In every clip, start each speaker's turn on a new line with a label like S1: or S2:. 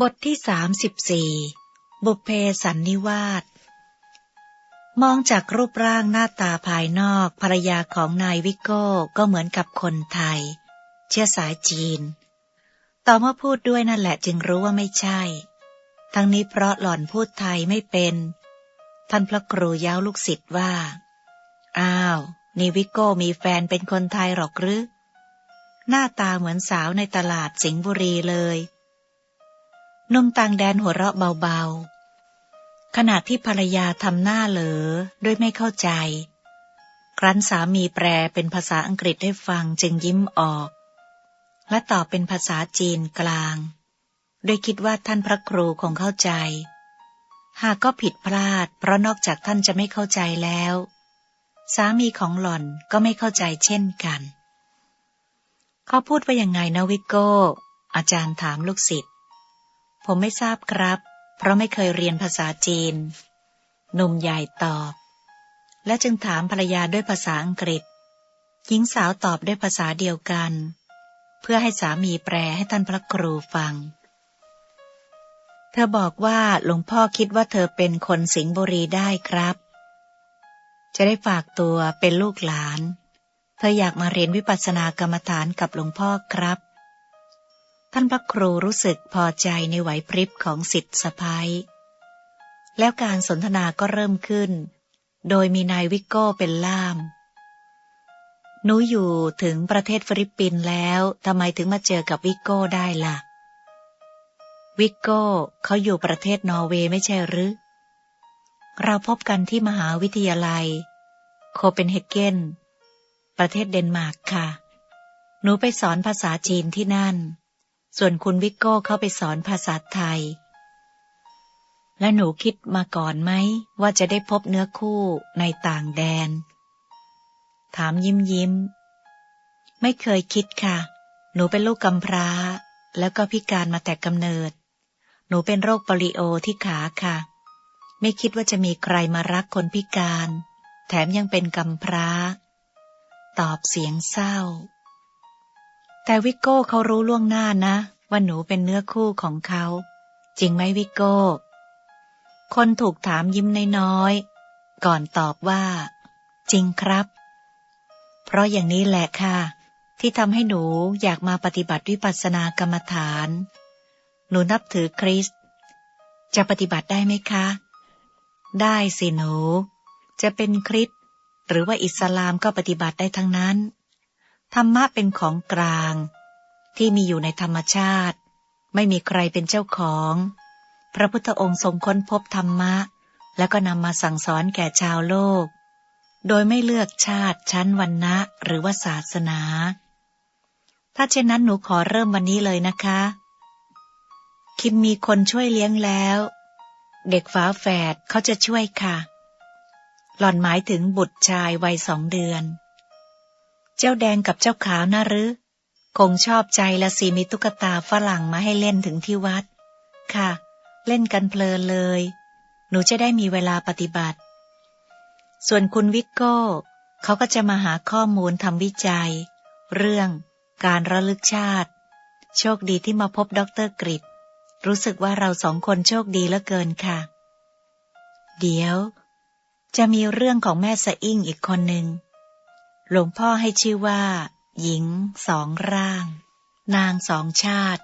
S1: บทที่สามสิบสี่บุพเพสันนิวาสมองจากรูปร่างหน้าตาภายนอกภรรยาของนายวิโก้ก็เหมือนกับคนไทย เชื้อสายจีน ต่อเมื่อพูดด้วยนั่นแหละจึงรู้ว่าไม่ใช่ ทั้งนี้เพราะหล่อนพูดไทยไม่เป็น ท่านพระครูย้าวลูกศิษย์ว่า อ้าวนี่วิโก้มีแฟนเป็นคนไทยหรอกหรือ หน้าตาเหมือนสาวในตลาดสิงห์บุรีเลย นมต่างแดนหัวเราะเบาๆ ขณะที่ภรรยาทำหน้าเหลอด้วยไม่เข้าใจ ครั้นสามีแปลเป็นภาษาอังกฤษให้ฟังจึงยิ้มออก และตอบเป็นภาษาจีนกลางโดยคิดว่าท่านพระครูคงเข้าใจ หากก็ผิดพลาด เพราะนอกจากท่านจะไม่เข้าใจแล้ว สามีของหล่อนก็ไม่เข้าใจเช่นกัน เขาพูดว่ายังไงนะวิโก้ อาจารย์ถามลูกศิษย์ ผมไม่ทราบครับ เพราะไม่เคยเรียนภาษาจีน หนุ่มใหญ่ตอบ และจึงถามภรรยาด้วยภาษาอังกฤษ หญิงสาวตอบด้วยภาษาเดียวกัน เพื่อให้สามีแปลให้ท่านพระครูฟัง เธอบอกว่าหลวงพ่อคิดว่าเธอเป็นคนสิงห์บุรีได้ครับ จะได้ฝากตัวเป็นลูกหลาน เธออยากมาเรียนวิปัสสนากรรมฐานกับหลวงพ่อครับ ท่านพระครูรู้สึกพอใจในไหวพริบของสิทธิสะพายแล้วการสนทนาก็เริ่มขึ้น โดยมีนายวิกโก้เป็นล่าม หนูอยู่ถึงประเทศฟิลิปปินส์แล้วทำไมถึงมาเจอกับวิกโก้ได้ละ่ะ วิกโก้เขาอยู่ประเทศนอร์เวย์ไม่ใช่หรือ เราพบกันที่มหาวิทยาลัย โคเปนเฮเกน ประเทศเดนมาร์กค่ะ หนูไปสอนภาษาจีนที่นั่น ส่วนคุณวิกโก้เข้าไปสอนภาษาไทย และหนูคิดมาก่อนไหม ว่าจะได้พบเนื้อคู่ในต่างแดน ถามยิ้มยิ้ม ไม่เคยคิดค่ะ หนูเป็นลูกกำพร้า แล้วก็พิการมาแต่กำเนิด หนูเป็นโรคปลิโอที่ขาค่ะ ไม่คิดว่าจะมีใครมารักคนพิการ แถมยังเป็นกำพร้า ตอบเสียงเศร้า แต่วิโก้เขารู้ล่วงหน้านะ ว่าหนูเป็นเนื้อคู่ของเขา จริงไหมวิโก้ คนถูกถามยิ้มน้อยๆ ก่อนตอบว่า จริงครับ เพราะอย่างนี้แหละค่ะ ที่ทำให้หนูอยากมาปฏิบัติวิปัสสนากรรมฐาน หนูนับถือคริสต์จะปฏิบัติได้ไหมคะ ได้สิหนู จะเป็นคริสต์หรือว่าอิสลามก็ปฏิบัติได้ทั้งนั้น ธรรมะเป็นของกลาง ที่มีอยู่ในธรรมชาติ ไม่มีใครเป็นเจ้าของ พระพุทธองค์ทรงค้นพบธรรมะ แล้วก็นำมาสั่งสอนแก่ชาวโลก โดยไม่เลือกชาติชั้นวันนะหรือว่าศาสนา ถ้าเช่นนั้นหนูขอเริ่มวันนี้เลยนะคะ คิมมีคนช่วยเลี้ยงแล้ว เด็กฝาแฝดเขาจะช่วยค่ะ หล่อนหมายถึงบุตรชายวัยสองเดือน เจ้าแดงกับเจ้าขาวน่าหรือคงชอบใจละสิมีตุ๊กตาฝรั่งมาให้เล่นถึงที่วัด ค่ะ เล่นกันเพลินเลย หนูจะได้มีเวลาปฏิบัติ ส่วนคุณวิกโก้ เขาก็จะมาหาข้อมูลทำวิจัย เรื่อง การระลึกชาติ โชคดีที่มาพบด็อกเตอร์กริดรู้สึกว่าเราสองคนโชคดีเหลือเกินค่ะ เดี๋ยว จะมีเรื่องของแม่สะอิ่งอีกคนหนึ่ง หลวงพ่อให้ชื่อว่า หญิงสองร่าง นางสองชาติ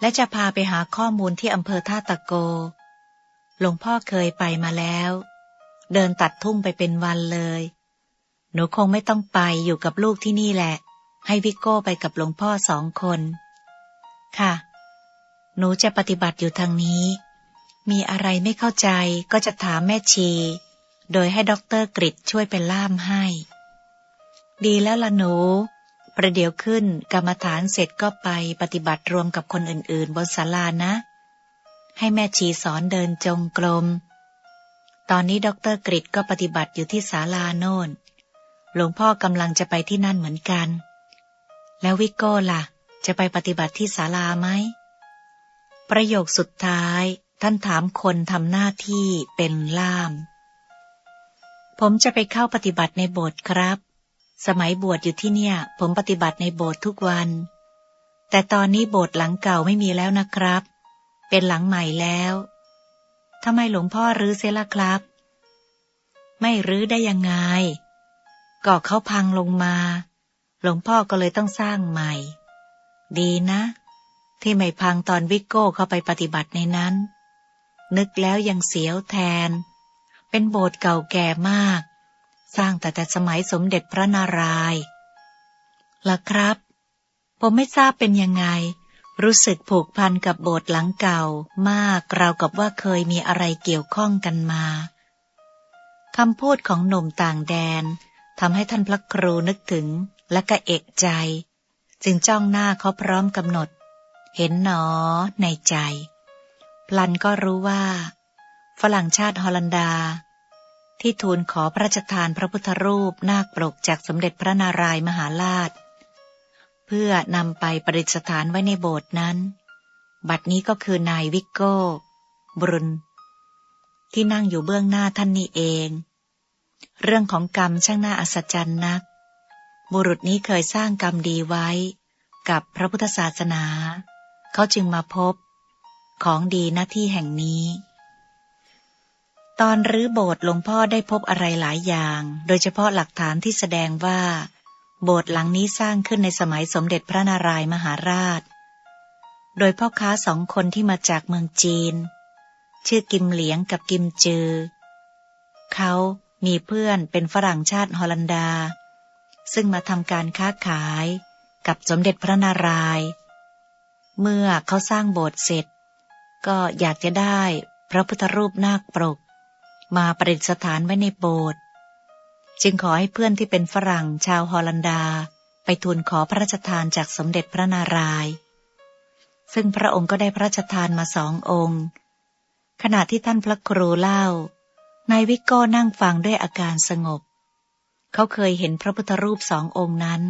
S1: และจะพาไปหาข้อมูลที่อำเภอท่าตะโก หลวงพ่อเคยไปมาแล้ว เดินตัดทุ่งไปเป็นวันเลย หนูคงไม่ต้องไปอยู่กับลูกที่นี่แหละ ให้วิโก้ไปกับหลวงพ่อสองคน ค่ะ หนูจะปฏิบัติอยู่ทางนี้ มีอะไรไม่เข้าใจก็จะถามแม่ชี โดยให้ด็อกเตอร์กริดช่วยเป็นล่ามให้ ดีแล้วล่ะหนู ประเดี๋ยวขึ้นกรรมฐานเสร็จก็ไปปฏิบัติรวมกับคนอื่นๆ บนศาลานะ ให้แม่ชีสอนเดินจงกรม ตอนนี้ด็อกเตอร์กริดก็ปฏิบัติอยู่ที่ศาลาโน่น หลวงพ่อกำลังจะไปที่นั่นเหมือนกัน แล้ววิโก้ล่ะ จะไปปฏิบัติที่ศาลาไหม ประโยคสุดท้ายท่านถามคนทำหน้าที่เป็นล่าม ผมจะไปเข้าปฏิบัติในโบสถ์ครับ สมัยบวชอยู่ที่เนี่ย ผมปฏิบัติในโบสถ์ทุกวัน แต่ตอนนี้โบสถ์หลังเก่าไม่มีแล้วนะครับ เป็นหลังใหม่แล้วทำไมหลวงพ่อรื้อเสียละครับ ไม่รื้อได้ยังไงก็เขาพังลงมา หลวงพ่อก็เลยต้องสร้างใหม่ ดีนะ ที่ไม่พังตอนวิกโก้เข้าไปปฏิบัติในนั้น นึกแล้วยังเสียวแทน เป็นโบสถ์เก่าแก่มาก สร้างแต่แต่สมัยสมเด็จพระนารายณ์ล่ะครับ ผมไม่ทราบเป็นยังไง รู้สึกผูกพันกับโบสถ์หลังเก่ามากราวกับว่าเคยมีอะไรเกี่ยวข้องกันมาคำพูดของหนุ่มต่างแดนทำให้ท่านพระครูนึกถึงและก็เอกใจ จึงจ้องหน้าเขาพร้อมกำหนด เห็นหนอในใจ พลันก็รู้ว่า ฝรั่งชาติฮอลันดา ที่ทูลขอพระราชทานพระพุทธรูปนาคปรกจากสมเด็จพระนารายมหาราช เพื่อนำไปประดิษฐานไว้ในโบสถ์นั้น บัดนี้ก็คือนายวิกโก้บรุนที่นั่งอยู่เบื้องหน้าท่านนี่เอง เรื่องของกรรมช่างน่าอัศจรรย์นัก บุรุษนี้เคยสร้างกรรมดีไว้กับพระพุทธศาสนา เขาจึงมาพบ ของดีหน้าที่แห่งนี้ ตอนรื้อโบสถ์หลวงพ่อได้พบอะไรหลายอย่าง โดยเฉพาะหลักฐานที่แสดงว่า โบสถ์หลังนี้สร้างขึ้นในสมัยสมเด็จพระนารายมหาราช โดยพ่อค้าสองคนที่มาจากเมืองจีน ชื่อกิมเหลียงกับกิมจือ เขามีเพื่อนเป็นฝรั่งชาติฮอลันดา ซึ่งมาทำการค้าขายกับสมเด็จพระนาราย เมื่อเขาสร้างโบสถ์เสร็จ ก็อยากจะได้พระพุทธรูปนาคปรก มาประดิษฐานไว้ในโบสถ์จึงขอให้เพื่อนที่เป็นฝรั่งชาวฮอลันดา ไปทูลขอพระราชทานจากสมเด็จพระนารายณ์ซึ่งพระองค์ก็ได้พระราชทานมาสององค์ ขณะที่ท่านพระครูเล่านายวิกก้นั่งฟังด้วยอาการสงบ เขาเคยเห็นพระพุทธรูปสององค์นั้น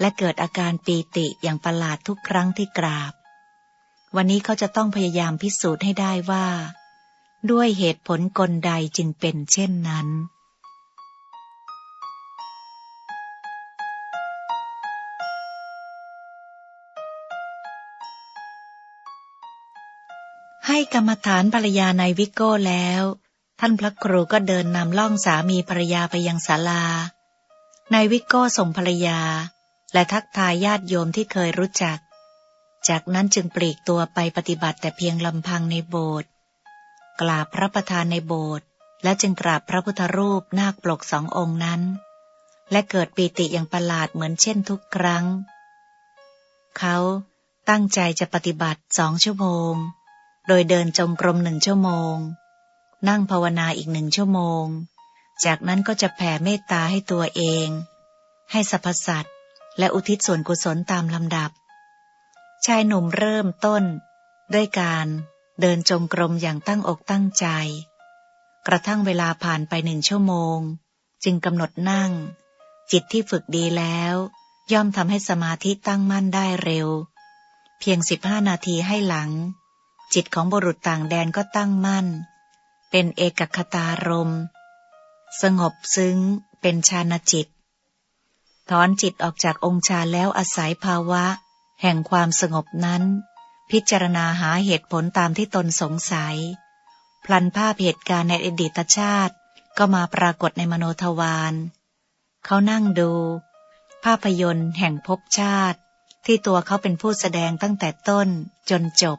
S1: และเกิดอาการปีติอย่างประหลาดทุกครั้งที่กราบ วันนี้เขาจะต้องพยายามพิสูจน์ให้ได้ว่า ด้วยเหตุผลกลใดจึงเป็นเช่นนั้น ให้กรรมฐานภรรยานายวิกโก้แล้ว ท่านพระครูก็เดินนำล่องสามีภรรยาไปยังศาลานายวิกโก้ส่งภรรยา และทักทายญาติโยมที่เคยรู้จัก จากนั้นจึงปลีกตัวไปปฏิบัติแต่เพียงลำพังในโบสถ์ กราบพระประธานในโบสถ์และจึงกราบพระพุทธรูปนาคปลกสององค์นั้น และเกิดปีติอย่างประหลาดเหมือนเช่นทุกครั้ง เขาตั้งใจจะปฏิบัติสองชั่วโมง โดยเดินจงกรมหนึ่งชั่วโมง นั่งภาวนาอีกหนึ่งชั่วโมง จากนั้นก็จะแผ่เมตตาให้ตัวเอง ให้สรรพสัตว์และอุทิศส่วนกุศลตามลำดับ ชายหนุ่มเริ่มต้นด้วยการ เดินจงกรมอย่างตั้งอกตั้งใจ กระทั่งเวลาผ่านไปหนึ่งชั่วโมง จึงกำหนดนั่ง จิตที่ฝึกดีแล้ว ย่อมทำให้สมาธิตั้งมั่นได้เร็ว เพียงสิบห้านาทีให้หลัง จิตของบุรุษต่างแดนก็ตั้งมั่น เป็นเอกคตารม สงบซึ้งเป็นฌานจิต ถอนจิตออกจากองค์ฌาแล้วอาศัยภาวะ แห่งความสงบนั้น พิจารณาหาเหตุผลตามที่ตนสงสัย พลันภาพเหตุการณ์ในอดีตชาติก็มาปรากฏในมโนทวารเขานั่งดู ภาพยนตร์แห่งภพชาติ ที่ตัวเขาเป็นผู้แสดงตั้งแต่ต้นจนจบ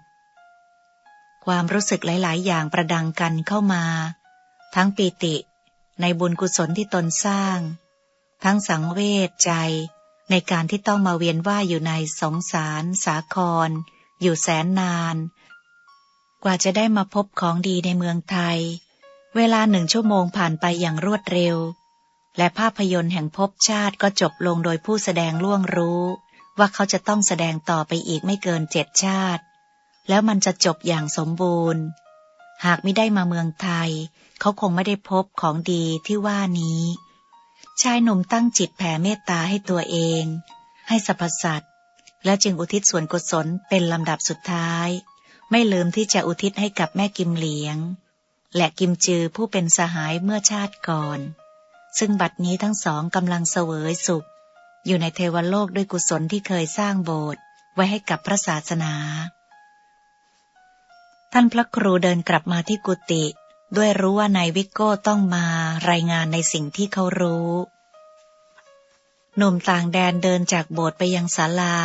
S1: ความรู้สึกหลาย ๆ อย่างประดังกันเข้ามา ทั้งปีติในบุญกุศลที่ตนสร้าง ทั้งสังเวชใจในการที่ต้องมาเวียนว่ายอยู่ในสงสาร สาคร อยู่แสนนาน กว่าจะได้มาพบของดีในเมืองไทย เวลาหนึ่งชั่วโมงผ่านไปอย่างรวดเร็ว และภาพยนตร์แห่งภพชาติก็จบลงโดยผู้แสดงล่วงรู้ว่าเขาจะต้องแสดงต่อไปอีกไม่เกินเจ็ดชาติ แล้วมันจะจบอย่างสมบูรณ์ หากไม่ได้มาเมืองไทย เขาคงไม่ได้พบของดีที่ว่านี้ ชายหนุ่มตั้งจิตแผ่เมตตาให้ตัวเอง ให้สรรพสัตว์ และจึงอุทิศส่วนกุศลเป็นลำดับสุดท้าย ไม่ลืมที่จะอุทิศให้กับแม่กิมเหลียง และกิมจือผู้เป็นสหายเมื่อชาติก่อน ซึ่งบัดนี้ทั้งสองกำลังเสวยสุข อยู่ในเทวโลกด้วยกุศลที่เคยสร้างโบสถ์ไว้ให้กับพระศาสนา ท่านพระครูเดินกลับมาที่กุฏิด้วยรู้ว่านายวิโก้ต้องมารายงานในสิ่งที่เขารู้ หนุ่มต่างแดนเดินจากโบสถ์ไปยังศาลา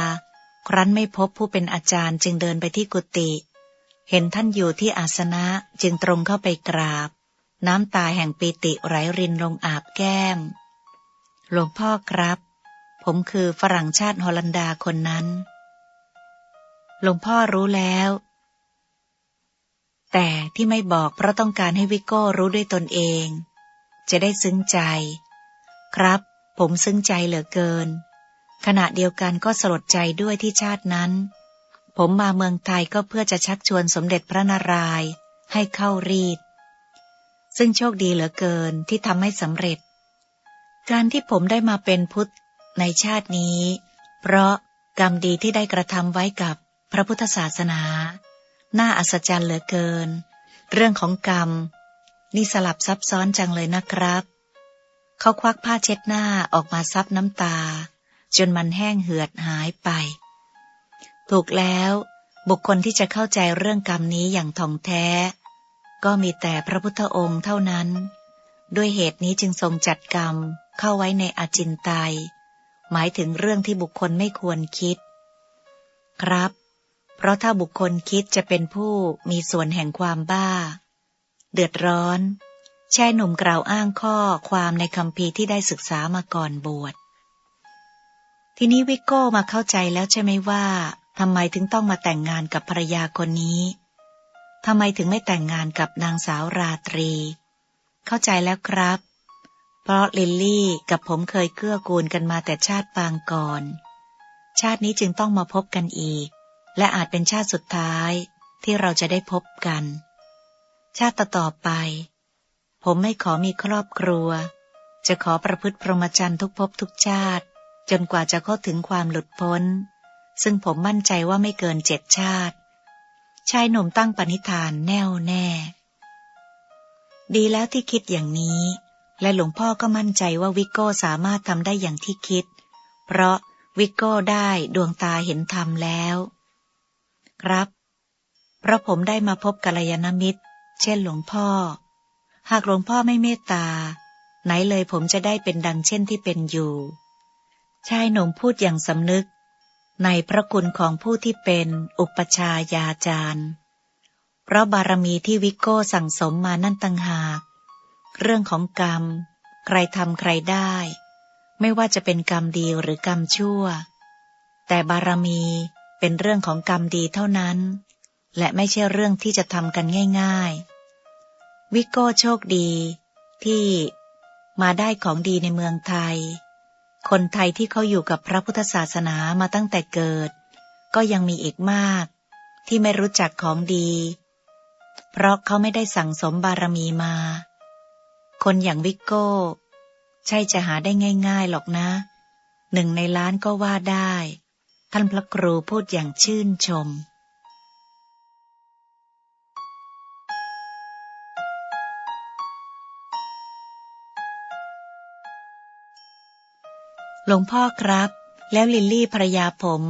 S1: ครั้นไม่พบผู้เป็นอาจารย์จึงเดินไปที่กุฏิ เห็นท่านอยู่ที่อาสนะจึงตรงเข้าไปกราบ น้ำตาแห่งปีติไหลรินลงอาบแก้ม หลวงพ่อครับ ผมคือฝรั่งชาติฮอลันดาคนนั้น หลวงพ่อรู้แล้ว แต่ที่ไม่บอกเพราะต้องการให้วิโก้รู้ด้วยตนเอง จะได้ซึ้งใจ ครับ ผมซึ้งใจเหลือเกิน ขณะเดียวกันก็สลดใจด้วยที่ชาตินั้น ผมมาเมืองไทยก็เพื่อจะชักชวนสมเด็จพระนารายณ์ให้เข้ารีด ซึ่งโชคดีเหลือเกินที่ทำให้สำเร็จ การที่ผมได้มาเป็นพุทธในชาตินี้ เพราะกรรมดีที่ได้กระทำไว้กับพระพุทธศาสนา น่าอัศจรรย์เหลือเกิน เรื่องของกรรม นี่สลับซับซ้อนจังเลยนะครับ เขาควักผ้าเช็ดหน้าออกมาซับน้ำตา จนมันแห้งเหือดหายไป ถูกแล้วบุคคลที่จะเข้าใจเรื่องกรรมนี้อย่างท่องแท้ ก็มีแต่พระพุทธองค์เท่านั้น ด้วยเหตุนี้จึงทรงจัดกรรมเข้าไว้ในอาจินไตย หมายถึงเรื่องที่บุคคลไม่ควรคิด ครับ เพราะถ้าบุคคลคิดจะเป็นผู้มีส่วนแห่งความบ้า เดือดร้อน ชายหนุ่มกล่าวอ้างข้อความในคำพีที่ได้ศึกษามาก่อนบวช ทีนี้วิโก้มาเข้าใจแล้วใช่ไหมว่าทำไมถึงต้องมาแต่งงานกับภรรยาคนนี้ทำไมถึงไม่แต่งงานกับนางสาวราตรี เข้าใจแล้วครับ เพราะลิลลี่กับผมเคยเกื้อกูลกันมาแต่ชาติปางก่อน ชาตินี้จึงต้องมาพบกันอีก และอาจเป็นชาติสุดท้ายที่เราจะได้พบกัน ชาติต่อไป ผมไม่ขอมีครอบครัว จะขอประพฤติพรหมจรรย์ทุกภพทุกชาติ จนกว่าจะเข้าถึงความหลุดพ้น ซึ่งผมมั่นใจว่าไม่เกินเจ็ดชาติ ชายหนุ่มตั้งปณิธานแน่วแน่ ดีแล้วที่คิดอย่างนี้ และหลวงพ่อก็มั่นใจว่าวิโก้สามารถทำได้อย่างที่คิด เพราะวิโก้ได้ดวงตาเห็นธรรมแล้ว ครับ เพราะผมได้มาพบกัลยาณมิตร เช่นหลวงพ่อ หากหลวงพ่อไม่เมตตา ไหนเลยผมจะได้เป็นดังเช่นที่เป็นอยู่ ชายหนุ่มพูดอย่างสำนึก ในพระคุณของผู้ที่เป็นอุปชายาจารย์เพราะบารมีที่วิโก้สั่งสมมานั่นตั้งหาก เรื่องของกรรม ใครทำใครได้ ไม่ว่าจะเป็นกรรมดีหรือกรรมชั่ว แต่บารมีเป็นเรื่องของกรรมดีเท่านั้น และไม่ใช่เรื่องที่จะทำกันง่าย ๆ วิโก้โชคดีที่มาได้ของดีในเมืองไทย คนไทยที่เขาอยู่กับพระพุทธศาสนามาตั้งแต่เกิด ก็ยังมีอีกมาก ที่ไม่รู้จักของดี เพราะเขาไม่ได้สั่งสมบารมีมา คนอย่างวิโก้ ใช่จะหาได้ง่าย ๆหรอกนะ หนึ่งในล้านก็ว่าได้ ท่านพระครูพูดอย่างชื่นชม หลวงพ่อครับ แล้วลิลลี่ภรรยาผม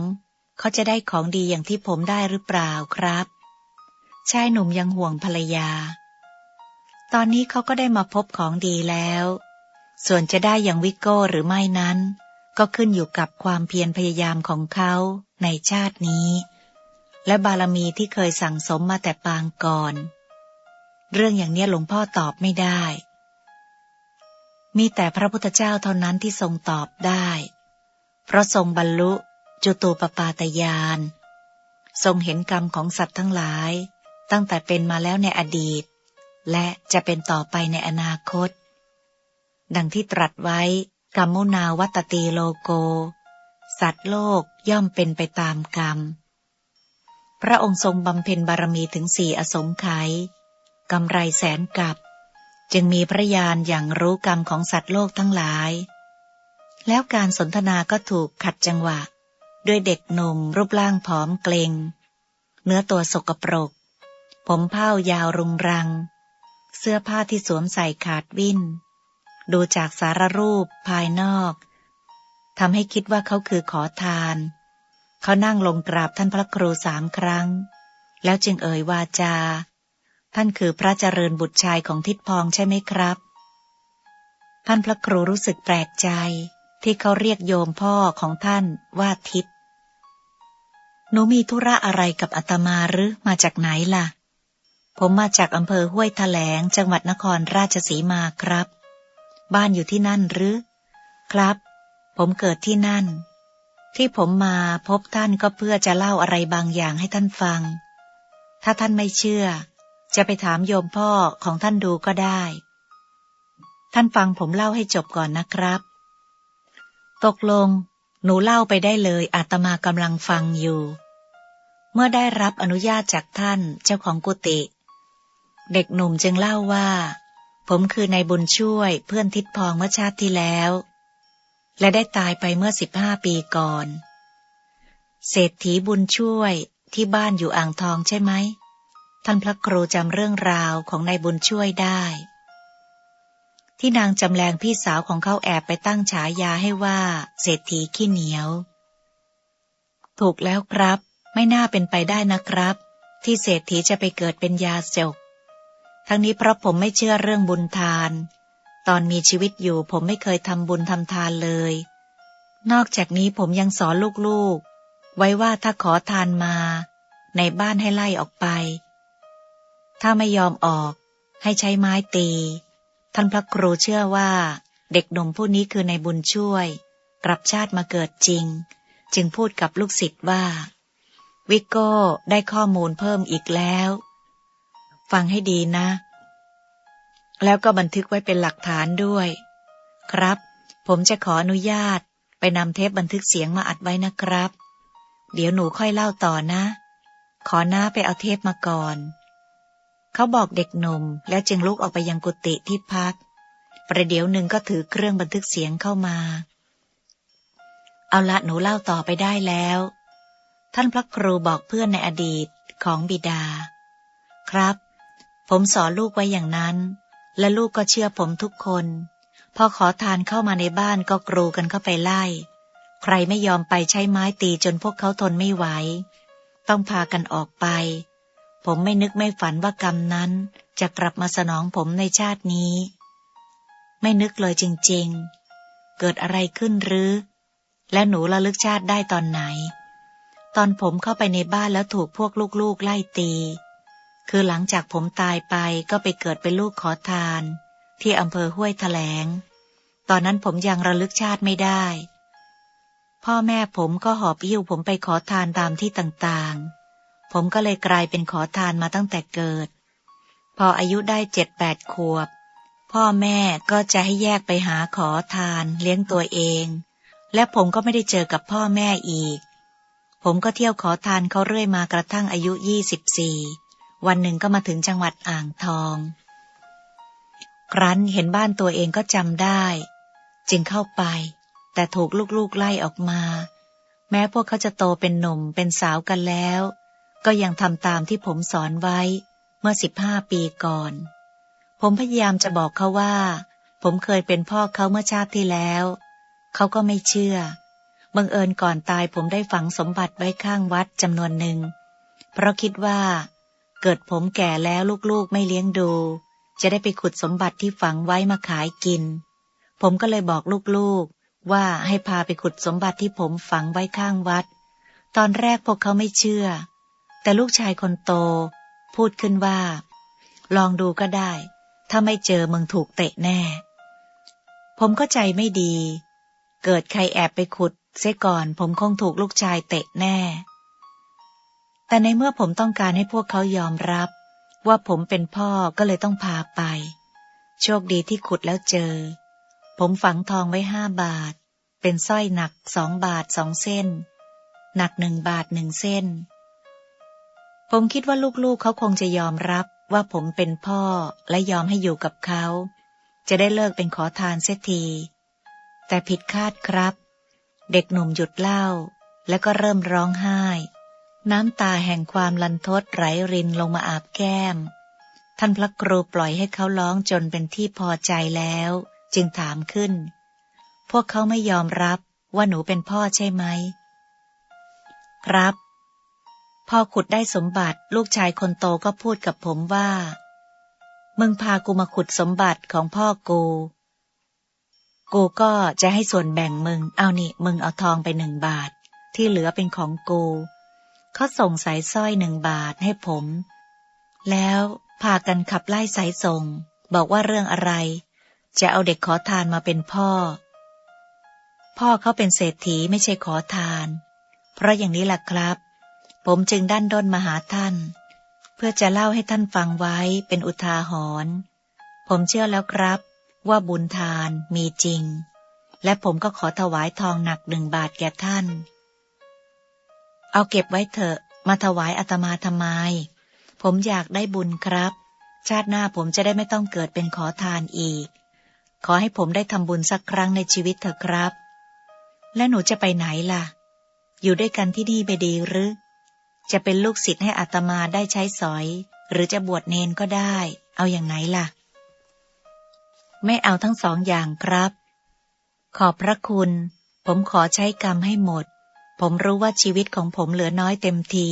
S1: เขาจะได้ของดีอย่างที่ผมได้หรือเปล่าครับชายหนุ่มยังห่วงภรรยา ตอนนี้เขาก็ได้มาพบของดีแล้ว ส่วนจะได้อย่างวิโก้หรือไม่นั้น ก็ขึ้นอยู่กับความเพียรพยายามของเขาในชาตินี้ และบารมีที่เคยสั่งสมมาแต่ปางก่อน เรื่องอย่างนี้หลวงพ่อตอบไม่ได้ มีแต่พระพุทธเจ้าเท่านั้นที่ทรงตอบได้ เพราะทรงบรรลุจุตูปปาตยาน ทรงเห็นกรรมของสัตว์ทั้งหลาย ตั้งแต่เป็นมาแล้วในอดีต และจะเป็นต่อไปในอนาคต ดังที่ตรัสไว้กรรมุนาวัตตีโลโก สัตว์โลกย่อมเป็นไปตามกรรม พระองค์ทรงบำเพ็ญบารมีถึงสี่อสงไขยกำไรแสนกับ จึงมีพระญาณอย่างรู้กรรมของสัตว์โลกทั้งหลาย แล้วการสนทนาก็ถูกขัดจังหวะ ด้วยเด็กหนุ่มรูปร่างผอมเกลงเนื้อตัวสกปรก ผมเผ้ายาวรุงรัง เสื้อผ้าที่สวมใส่ขาดวิ่น ดูจากสารรูปภายนอกทำให้คิดว่าเขาคือขอทาน เขานั่งลงกราบท่านพระครูสามครั้ง แล้วจึงเอ่ยวาจา ท่านคือพระเจริญบุตรชายของทิดพองใช่ไหมครับ ท่านพระครูรู้สึกแปลกใจ ที่เขาเรียกโยมพ่อของท่านว่าทิดหนูมีธุระอะไรกับอาตมาหรือมาจากไหนล่ะ ผมมาจากอำเภอห้วยแถลงจังหวัดนครราชสีมาครับ บ้านอยู่ที่นั่นหรือ ครับ ผมเกิดที่นั่น ที่ผมมาพบท่านก็เพื่อจะเล่าอะไรบางอย่างให้ท่านฟัง ถ้าท่านไม่เชื่อ จะไปถามโยมพ่อของท่านดูก็ได้ ท่านฟังผมเล่าให้จบก่อนนะครับ ตกลง หนูเล่าไปได้เลยอาตมากำลังฟังอยู่ เมื่อได้รับอนุญาตจากท่านเจ้าของกุฏิเด็กหนุ่มจึงเล่าว่า ผมคือนายบุญช่วยเพื่อนทิดพองเมื่อชาติที่แล้ว และได้ตายไปเมื่อสิบห้าปีก่อน เศรษฐีบุญช่วยที่บ้านอยู่อ่างทองใช่ไหม ท่านพระครูจำเรื่องราวของนายบุญช่วยได้ ที่นางจำแรงพี่สาวของเขาแอบไปตั้งฉายาให้ว่า เศรษฐีขี้เหนียว ถูกแล้วครับ ไม่น่าเป็นไปได้นะครับ ที่เศรษฐีจะไปเกิดเป็นยาเสกทั้งนี้เพราะผมไม่เชื่อเรื่องบุญทาน ตอนมีชีวิตอยู่ผมไม่เคยทำบุญทำทานเลย นอกจากนี้ผมยังสอนลูกๆ ไว้ว่าถ้าขอทานมา ในบ้านให้ไล่ออกไป ถ้าไม่ยอมออกให้ใช้ไม้ตี ท่านพระครูเชื่อว่า เด็กหนุ่มผู้นี้คือในบุญช่วย กลับชาติมาเกิดจริง จึงพูดกับลูกศิษย์ว่า วิโก้ได้ข้อมูลเพิ่มอีกแล้ว ฟังให้ดีนะ แล้วก็บันทึกไว้เป็นหลักฐานด้วย ครับ ผมจะขออนุญาตไปนำเทปบันทึกเสียงมาอัดไว้นะครับ เดี๋ยวหนูค่อยเล่าต่อนะ ขอหน้าไปเอาเทปมาก่อน เขาบอกเด็กหนุ่มแล้วจึงลุกออกไปยังกุฏิที่พัก ประเดี๋ยวหนึ่งก็ถือเครื่องบันทึกเสียงเข้ามา เอาละหนูเล่าต่อไปได้แล้ว ท่านพระครูบอกเพื่อนในอดีตของบิดา ครับ ผมสอนลูกไว้อย่างนั้น และลูกก็เชื่อผมทุกคน พอขอทานเข้ามาในบ้านก็กรูกันเข้าไปไล่ ใครไม่ยอมไปใช้ไม้ตีจนพวกเขาทนไม่ไหว ต้องพากันออกไป ผมไม่นึกไม่ฝันว่ากรรมนั้น จะกลับมาสนองผมในชาตินี้ ไม่นึกเลยจริง ๆ เกิดอะไรขึ้นหรือ และหนูระลึกชาติได้ตอนไหน ตอนผมเข้าไปในบ้านแล้วถูกพวกลูกๆไล่ตี คือหลังจากผมตายไปก็ไปเกิดเป็นลูกขอทาน ที่อำเภอห้วยแถลง ตอนนั้นผมยังระลึกชาติไม่ได้ พ่อแม่ผมก็หอบยิ้วผมไปขอทานตามที่ต่างๆ ผมก็เลยกลายเป็นขอทานมาตั้งแต่เกิด พออายุได้เจ็ดแปดขวบ พ่อแม่ก็จะให้แยกไปหาขอทานเลี้ยงตัวเอง และผมก็ไม่ได้เจอกับพ่อแม่อีก ผมก็เที่ยวขอทานเขาเรื่อยมากระทั่งอายุยี่สิบสี่วันหนึ่งก็มาถึงจังหวัดอ่างทอง ครั้นเห็นบ้านตัวเองก็จำได้ จึงเข้าไป แต่ถูกลูกๆไล่ออกมา แม้พวกเขาจะโตเป็นหนุ่มเป็นสาวกันแล้ว ก็ยังทำตามที่ผมสอนไว้เมื่อสิบห้าปีก่อน ผมพยายามจะบอกเขาว่า ผมเคยเป็นพ่อเขาเมื่อชาติที่แล้ว เขาก็ไม่เชื่อ บังเอิญก่อนตายผมได้ฝังสมบัติไว้ข้างวัดจำนวนหนึ่ง เพราะคิดว่า เกิดผมแก่แล้วลูกๆไม่เลี้ยงดู จะได้ไปขุดสมบัติที่ฝังไว้มาขายกิน ผมก็เลยบอกลูกๆ ว่าให้พาไปขุดสมบัติที่ผมฝังไว้ข้างวัด ตอนแรกพวกเขาไม่เชื่อ แต่ลูกชายคนโต พูดขึ้นว่า ลองดูก็ได้ ถ้าไม่เจอมึงถูกเตะแน่ ผมก็ใจไม่ดี เกิดใครแอบไปขุดเสียก่อนผมคงถูกลูกชายเตะแน่ แต่ในเมื่อผมต้องการให้พวกเขายอมรับ ว่าผมเป็นพ่อก็เลยต้องพาไป โชคดีที่ขุดแล้วเจอ ผมฝังทองไว้ห้าบาท เป็นสร้อยหนักสองบาทสองเส้น หนักหนึ่งบาทหนึ่งเส้น ผมคิดว่าลูกๆเขาคงจะยอมรับว่าผมเป็นพ่อและยอมให้อยู่กับเขา จะได้เลิกเป็นขอทานเสียที แต่ผิดคาดครับ เด็กหนุ่มหยุดเล่า แล้วก็เริ่มร้องไห้ น้ำตาแห่งความลันทดไหลรินลงมาอาบแก้ม ท่านพระครูปล่อยให้เขาร้องจนเป็นที่พอใจแล้ว จึงถามขึ้น พวกเขาไม่ยอมรับว่าหนูเป็นพ่อใช่ไหม ครับ พอขุดได้สมบัติลูกชายคนโตก็พูดกับผมว่า มึงพากูมาขุดสมบัติของพ่อกู กูก็จะให้ส่วนแบ่งมึง เอานี่มึงเอาทองไปหนึ่งบาท ที่เหลือเป็นของกูเขาส่งสายสร้อยหนึ่งบาทให้ผม แล้วพากันขับไล่สายส่ง บอกว่าเรื่องอะไร จะเอาเด็กขอทานมาเป็นพ่อ พ่อเขาเป็นเศรษฐีไม่ใช่ขอทาน เพราะอย่างนี้แหละครับ ผมจึงด้านด้นมาหาท่าน เพื่อจะเล่าให้ท่านฟังไว้เป็นอุทาหรณ์ผมเชื่อแล้วครับ ว่าบุญทานมีจริง และผมก็ขอถวายทองหนักหนึ่งบาทแก่ท่าน เอาเก็บไว้เถอะ มาถวายอาตมาทำไม ผมอยากได้บุญครับ ชาติหน้าผมจะได้ไม่ต้องเกิดเป็นขอทานอีก ขอให้ผมได้ทำบุญสักครั้งในชีวิตเถอะครับ และหนูจะไปไหนล่ะ อยู่ด้วยกันที่นี่ไปดีหรือ จะเป็นลูกศิษย์ให้อาตมาได้ใช้สอย หรือจะบวชเนนก็ได้ เอาอย่างไหนล่ะ ไม่เอาทั้งสองอย่างครับ ขอบพระคุณ ผมขอใช้กรรมให้หมด ผมรู้ว่าชีวิตของผมเหลือน้อยเต็มที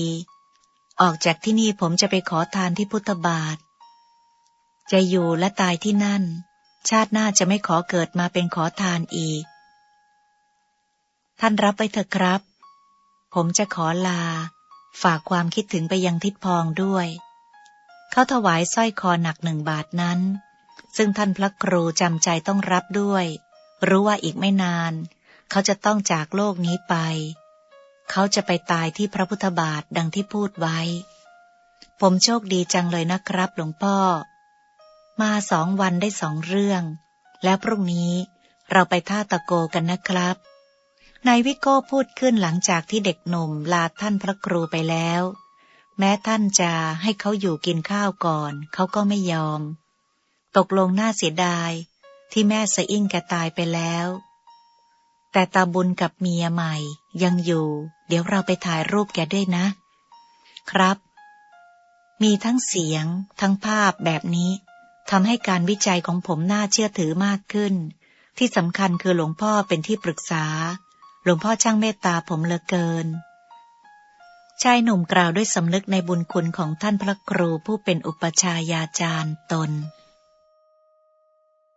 S1: ออกจากที่นี่ผมจะไปขอทานที่พุทธบาท จะอยู่และตายที่นั่น ชาติหน้าจะไม่ขอเกิดมาเป็นขอทานอีก ท่านรับไปเถอะครับ ผมจะขอลา ฝากความคิดถึงไปยังทิดพองด้วย เขาถวายสร้อยคอหนักหนึ่งบาทนั้น ซึ่งท่านพระครูจำใจต้องรับด้วย รู้ว่าอีกไม่นาน เขาจะต้องจากโลกนี้ไป เขาจะไปตายที่พระพุทธบาทดังที่พูดไว้ ผมโชคดีจังเลยนะครับ หลวงพ่อ มาสองวันได้สองเรื่อง แล้วพรุ่งนี้เราไปท่าตะโกกันนะครับ นายวิโก้พูดขึ้นหลังจากที่เด็กหนุ่มลาท่านพระครูไปแล้ว แม้ท่านจะให้เขาอยู่กินข้าวก่อน เขาก็ไม่ยอม ตกลงน่าเสียดาย ที่แม่สะอิ่งแกตายไปแล้ว แต่ตาบุญกับเมียใหม่ยังอยู่ เดี๋ยวเราไปถ่ายรูปแกด้วยนะ ครับ มีทั้งเสียง ทั้งภาพแบบนี้ทำให้การวิจัยของผมน่าเชื่อถือมากขึ้น ที่สำคัญคือหลวงพ่อเป็นที่ปรึกษา หลวงพ่อช่างเมตตาผมเหลือเกิน ชายหนุ่มกล่าวด้วยสำนึกในบุญคุณของท่านพระครูผู้เป็นอุปชายาจารย์ตน